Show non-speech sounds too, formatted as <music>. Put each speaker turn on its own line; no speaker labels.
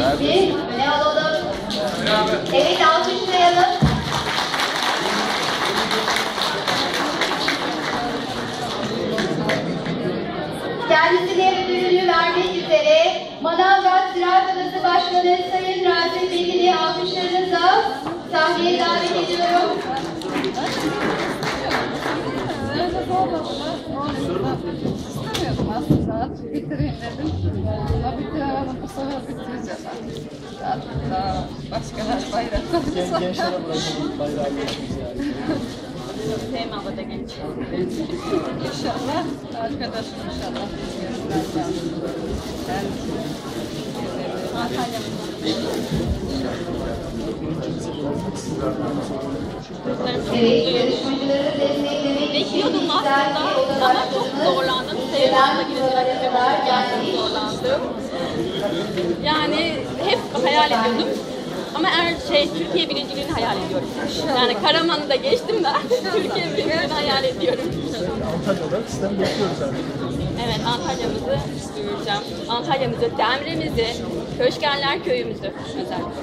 ismi. Öne alalım. Evet alkışlayalım. Kendisine ödülünü vermek üzere Manavgat Ziraat Odası Başkanı Sayın Rasim Bekir'i alkışlarınızla sahneye davet ediyorum.
İstemiyordum aslında. Bitireyim dedim. Başkalar bayraklarını
Gen- gençlere bırakalım bayrağı yani.
Teğmen da genç. İnşallah. Arkadaşım inşallah. Ben
Evet, yarışmacıları desteklemek için
Bekliyordum
İhsaniye
aslında
Oda
ama çok
Başkanımız
zorlandım.
Selam
Seyran'la gidip
Kıvır'a kadar
gerçekten
geldik.
zorlandım. Yani hep hayal ediyordum. Ama eğer şey Türkiye birinciliğini hayal ediyorum. Yani Karaman'ı da geçtim ben. <laughs> Türkiye birinciliğini hayal ediyorum.
Antalya'da sistem bekliyoruz artık.
Evet Antalya'mızı duyuracağım. Antalya'mızı, Demre'mizi, Köşkerler köyümüzü özellikle.